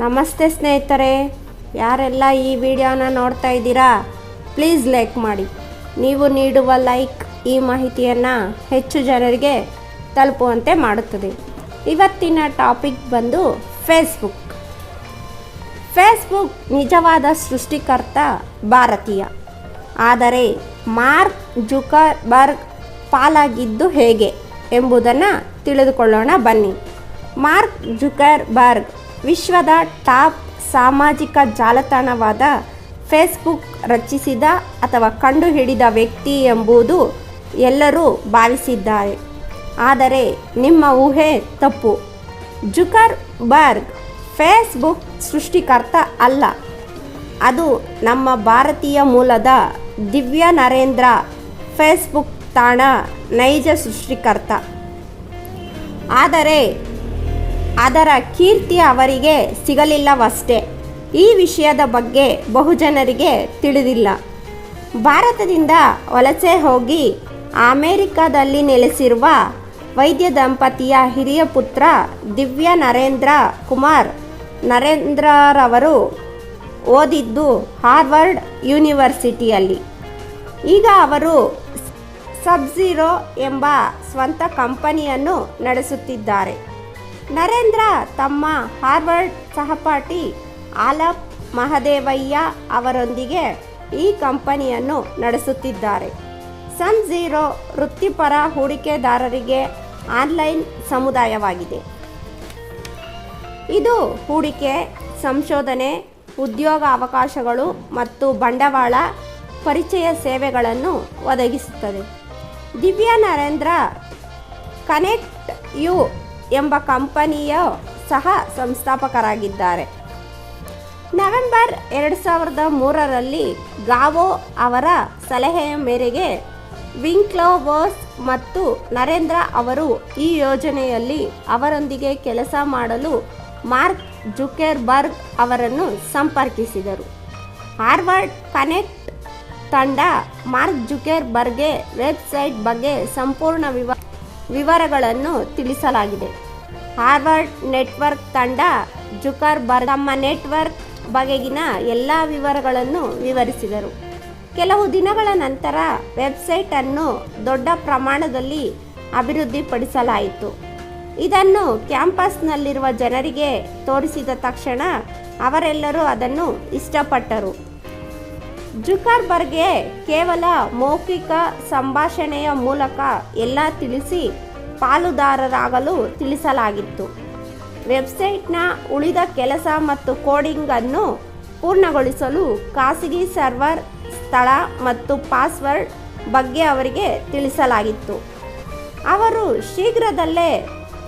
ನಮಸ್ತೆ ಸ್ನೇಹಿತರೆ. ಯಾರೆಲ್ಲ ಈ ವಿಡಿಯೋನ ನೋಡ್ತಾ ಇದ್ದೀರಾ, ಪ್ಲೀಸ್ ಲೈಕ್ ಮಾಡಿ. ನೀವು ನೀಡುವ ಲೈಕ್ ಈ ಮಾಹಿತಿಯನ್ನು ಹೆಚ್ಚು ಜನರಿಗೆ ತಲುಪುವಂತೆ ಮಾಡುತ್ತದೆ. ಇವತ್ತಿನ ಟಾಪಿಕ್ ಬಂದು ಫೇಸ್ಬುಕ್. ಫೇಸ್ಬುಕ್ ನಿಜವಾದ ಸೃಷ್ಟಿಕರ್ತ ಭಾರತೀಯ. ಆದರೆ ಮಾರ್ಕ್ ಜುಕರ್ಬರ್ಗ್ ಪಾಲಾಗಿದ್ದು ಹೇಗೆ ಎಂಬುದನ್ನು ತಿಳಿದುಕೊಳ್ಳೋಣ ಬನ್ನಿ. ಮಾರ್ಕ್ ಜುಕರ್ಬರ್ಗ್ ವಿಶ್ವದ ಟಾಪ್ ಸಾಮಾಜಿಕ ಜಾಲತಾಣವಾದ ಫೇಸ್ಬುಕ್ ರಚಿಸಿದ ಅಥವಾ ಕಂಡುಹಿಡಿದ ವ್ಯಕ್ತಿ ಎಂಬುದು ಎಲ್ಲರೂ ಭಾವಿಸಿದ್ದಾರೆ. ಆದರೆ ನಿಮ್ಮ ಊಹೆ ತಪ್ಪು. ಜುಕರ್ ಬರ್ಗ್ ಫೇಸ್ಬುಕ್ ಸೃಷ್ಟಿಕರ್ತ ಅಲ್ಲ. ಅದು ನಮ್ಮ ಭಾರತೀಯ ಮೂಲದ ದಿವ್ಯ ನರೇಂದ್ರ ಫೇಸ್ಬುಕ್ ತಾಣ ನೈಜ ಸೃಷ್ಟಿಕರ್ತ. ಆದರೆ ಅದರ ಕೀರ್ತಿ ಅವರಿಗೆ ಸಿಗಲಿಲ್ಲವಷ್ಟೇ. ಈ ವಿಷಯದ ಬಗ್ಗೆ ಬಹುಜನರಿಗೆ ತಿಳಿದಿಲ್ಲ. ಭಾರತದಿಂದ ವಲಸೆ ಹೋಗಿ ಅಮೇರಿಕಾದಲ್ಲಿ ನೆಲೆಸಿರುವ ವೈದ್ಯ ದಂಪತಿಯ ಹಿರಿಯ ಪುತ್ರ ದಿವ್ಯ ನರೇಂದ್ರ ಕುಮಾರ್ ನರೇಂದ್ರರವರು ಓದಿದ್ದು ಹಾರ್ವರ್ಡ್ ಯೂನಿವರ್ಸಿಟಿಯಲ್ಲಿ. ಈಗ ಅವರು ಸಬ್ಝೀರೋ ಎಂಬ ಸ್ವಂತ ಕಂಪನಿಯನ್ನು ನಡೆಸುತ್ತಿದ್ದಾರೆ. ನರೇಂದ್ರ ತಮ್ಮ ಹಾರ್ವರ್ಡ್ ಸಹಪಾಠಿ ಆಲಪ್ ಮಹದೇವಯ್ಯ ಅವರೊಂದಿಗೆ ಈ ಕಂಪನಿಯನ್ನು ನಡೆಸುತ್ತಿದ್ದಾರೆ. ಸನ್ ಝೀರೋ ವೃತ್ತಿಪರ ಹೂಡಿಕೆದಾರರಿಗೆ ಆನ್ಲೈನ್ ಸಮುದಾಯವಾಗಿದೆ. ಇದು ಹೂಡಿಕೆ, ಸಂಶೋಧನೆ, ಉದ್ಯೋಗ ಅವಕಾಶಗಳು ಮತ್ತು ಬಂಡವಾಳ ಪರಿಚಯ ಸೇವೆಗಳನ್ನು ಒದಗಿಸುತ್ತದೆ. ದಿವ್ಯಾ ನರೇಂದ್ರ ಕನೆಕ್ಟ್ ಯು ಎಂಬ ಕಂಪನಿಯ ಸಹ ಸಂಸ್ಥಾಪಕರಾಗಿದ್ದಾರೆ. ನವೆಂಬರ್ ಎರಡು ಸಾವಿರದ ಮೂರರಲ್ಲಿ ಗಾವೋ ಅವರ ಸಲಹೆಯ ಮೇರೆಗೆ ವಿಂಕ್ಲೋವರ್ಸ್ ಮತ್ತು ನರೇಂದ್ರ ಅವರು ಈ ಯೋಜನೆಯಲ್ಲಿ ಅವರೊಂದಿಗೆ ಕೆಲಸ ಮಾಡಲು ಮಾರ್ಕ್ ಜುಕೆರ್ಬರ್ಗ್ ಅವರನ್ನು ಸಂಪರ್ಕಿಸಿದರು. ಹಾರ್ವರ್ಡ್ ಕನೆಕ್ಟ್ ತಂಡ ಮಾರ್ಕ್ ಜುಕೆರ್ಬರ್ಗ್ಗೆ ವೆಬ್ಸೈಟ್ ಬಗ್ಗೆ ಸಂಪೂರ್ಣ ವಿವ ವಿವರಗಳನ್ನು ತಿಳಿಸಲಾಗಿದೆ. ಹಾರ್ವರ್ಡ್ ನೆಟ್ವರ್ಕ್ ತಂಡ ಜುಕರ್ಬರ್ಗ್ ತಮ್ಮ ನೆಟ್ವರ್ಕ್ ಬಗೆಗಿನ ಎಲ್ಲ ವಿವರಗಳನ್ನು ವಿವರಿಸಿದರು. ಕೆಲವು ದಿನಗಳ ನಂತರ ವೆಬ್ಸೈಟನ್ನು ದೊಡ್ಡ ಪ್ರಮಾಣದಲ್ಲಿ ಅಭಿವೃದ್ಧಿಪಡಿಸಲಾಯಿತು. ಇದನ್ನು ಕ್ಯಾಂಪಸ್ನಲ್ಲಿರುವ ಜನರಿಗೆ ತೋರಿಸಿದ ತಕ್ಷಣ ಅವರೆಲ್ಲರೂ ಅದನ್ನು ಇಷ್ಟಪಟ್ಟರು. ಜುಕರ್ಬರ್ಗೆ ಕೇವಲ ಮೌಖಿಕ ಸಂಭಾಷಣೆಯ ಮೂಲಕ ಎಲ್ಲ ತಿಳಿಸಿ ಪಾಲುದಾರರಾಗಲು ತಿಳಿಸಲಾಗಿತ್ತು. ವೆಬ್ಸೈಟ್ನ ಉಳಿದ ಕೆಲಸ ಮತ್ತು ಕೋಡಿಂಗ್ ಅನ್ನು ಪೂರ್ಣಗೊಳಿಸಲು ಖಾಸಗಿ ಸರ್ವರ್, ಸ್ಥಳ ಮತ್ತು ಪಾಸ್ವರ್ಡ್ ಬಗ್ಗೆ ಅವರಿಗೆ ತಿಳಿಸಲಾಗಿತ್ತು. ಅವರು ಶೀಘ್ರದಲ್ಲೇ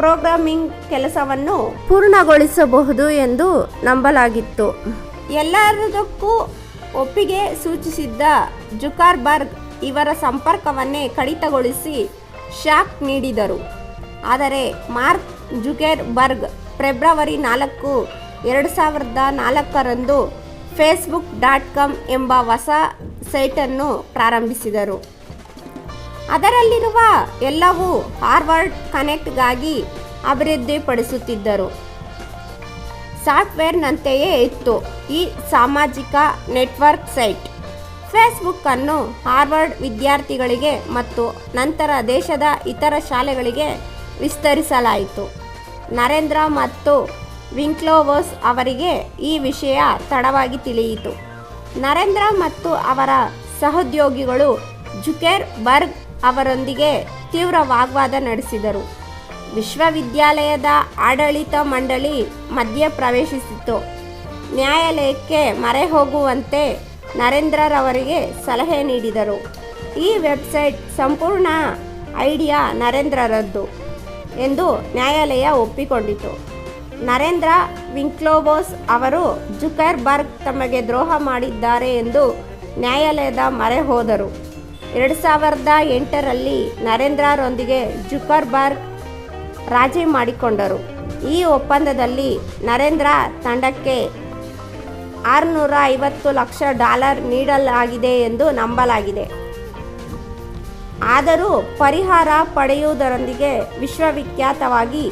ಪ್ರೋಗ್ರಾಮಿಂಗ್ ಕೆಲಸವನ್ನು ಪೂರ್ಣಗೊಳಿಸಬಹುದು ಎಂದು ನಂಬಲಾಗಿತ್ತು. ಎಲ್ಲದಕ್ಕೂ ಒಪ್ಪಿಗೆ ಸೂಚಿಸಿದ್ದ ಜುಕಾರ್ಬರ್ಗ್ ಇವರ ಸಂಪರ್ಕವನ್ನೇ ಕಡಿತಗೊಳಿಸಿ ಶಾಕ್ ನೀಡಿದರು. ಆದರೆ ಮಾರ್ಕ್ ಜುಕೇರ್ಬರ್ಗ್ ಫೆಬ್ರವರಿ ನಾಲ್ಕು, ಎರಡು ಸಾವಿರದ ನಾಲ್ಕರಂದು ಫೇಸ್ಬುಕ್ ಡಾಟ್ ಕಾಮ್ ಎಂಬ ಹೊಸ ಸೈಟನ್ನು ಪ್ರಾರಂಭಿಸಿದರು. ಅದರಲ್ಲಿರುವ ಎಲ್ಲವೂ ಹಾರ್ವರ್ಡ್ ಕನೆಕ್ಟ್ಗಾಗಿ ಅಭಿವೃದ್ಧಿಪಡಿಸುತ್ತಿದ್ದರು. ಸಾಫ್ಟ್ವೇರ್ನಂತೆಯೇ ಇತ್ತು ಈ ಸಾಮಾಜಿಕ ನೆಟ್ವರ್ಕ್ ಸೈಟ್. ಫೇಸ್ಬುಕ್ ಅನ್ನು ಹಾರ್ವರ್ಡ್ ವಿದ್ಯಾರ್ಥಿಗಳಿಗೆ ಮತ್ತು ನಂತರ ದೇಶದ ಇತರ ಶಾಲೆಗಳಿಗೆ ವಿಸ್ತರಿಸಲಾಯಿತು. ನರೇಂದ್ರ ಮತ್ತು ವಿಂಕ್ಲೋವೋಸ್ ಅವರಿಗೆ ಈ ವಿಷಯ ತಡವಾಗಿ ತಿಳಿಯಿತು. ನರೇಂದ್ರ ಮತ್ತು ಅವರ ಸಹೋದ್ಯೋಗಿಗಳು ಜುಕೇರ್ ಬರ್ಗ್ ಅವರೊಂದಿಗೆ ತೀವ್ರ ವಾಗ್ವಾದ ನಡೆಸಿದರು. ವಿಶ್ವವಿದ್ಯಾಲಯದ ಆಡಳಿತ ಮಂಡಳಿ ಮಧ್ಯ ಪ್ರವೇಶಿಸಿತ್ತು ನ್ಯಾಯಾಲಯಕ್ಕೆ ಮರೆ ಹೋಗುವಂತೆ ನರೇಂದ್ರರವರಿಗೆ ಸಲಹೆ ನೀಡಿದರು. ಈ ವೆಬ್ಸೈಟ್ ಸಂಪೂರ್ಣ ಐಡಿಯಾ ನರೇಂದ್ರರದ್ದು ಎಂದು ನ್ಯಾಯಾಲಯ ಒಪ್ಪಿಕೊಂಡಿತು. ನರೇಂದ್ರ ವಿಂಕ್ಲೋಬೋಸ್ ಅವರು ಜುಕರ್ಬರ್ಗ್ ತಮಗೆ ದ್ರೋಹ ಮಾಡಿದ್ದಾರೆ ಎಂದು ನ್ಯಾಯಾಲಯದ ಮರೆ ಹೋದರು ಎರಡು ಸಾವಿರದ ಎಂಟರಲ್ಲಿ ನರೇಂದ್ರರೊಂದಿಗೆ ಜುಕರ್ಬರ್ಗ್ ರಾಜಿ ಮಾಡಿಕೊಂಡರು. ಈ ಒಪ್ಪಂದದಲ್ಲಿ ನರೇಂದ್ರ ತಂಡಕ್ಕೆ ಆರುನೂರ ಐವತ್ತು ಲಕ್ಷ ಡಾಲರ್ ನೀಡಲಾಗಿದೆ ಎಂದು ನಂಬಲಾಗಿದೆ. ಆದರೂ ಪರಿಹಾರ ಪಡೆಯುವುದರೊಂದಿಗೆ ವಿಶ್ವವಿಖ್ಯಾತವಾಗಿ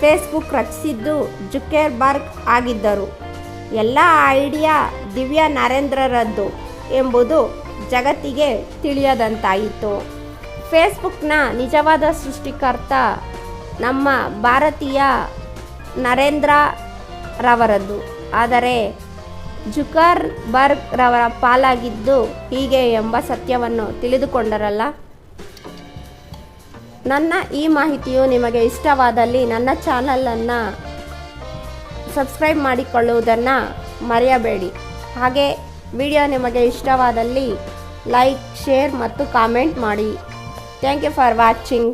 ಫೇಸ್ಬುಕ್ ರಚಿಸಿದ್ದು ಜುಕೇರ್ಬರ್ಗ್ ಆಗಿದ್ದರು. ಎಲ್ಲ ಐಡಿಯಾ ದಿವ್ಯಾ ನರೇಂದ್ರರದ್ದು ಎಂಬುದು ಜಗತ್ತಿಗೆ ತಿಳಿಯದಂತಾಯಿತು. ಫೇಸ್ಬುಕ್ನ ನಿಜವಾದ ಸೃಷ್ಟಿಕರ್ತ ನಮ್ಮ ಭಾರತೀಯ ನರೇಂದ್ರ ರವರದ್ದು. ಆದರೆ ಜುಕರ್ ಬರ್ಗ್ ರವರ ಪಾಲಾಗಿದ್ದು ಹೀಗೆ ಎಂಬ ಸತ್ಯವನ್ನು ತಿಳಿದುಕೊಂಡರಲ್ಲ. ನನ್ನ ಈ ಮಾಹಿತಿಯು ನಿಮಗೆ ಇಷ್ಟವಾದಲ್ಲಿ ನನ್ನ ಚಾನಲನ್ನು ಸಬ್ಸ್ಕ್ರೈಬ್ ಮಾಡಿಕೊಳ್ಳುವುದನ್ನು ಮರೆಯಬೇಡಿ. ಹಾಗೆ ವಿಡಿಯೋ ನಿಮಗೆ ಇಷ್ಟವಾದಲ್ಲಿ ಲೈಕ್, ಶೇರ್ ಮತ್ತು ಕಾಮೆಂಟ್ ಮಾಡಿ. Thank you for watching.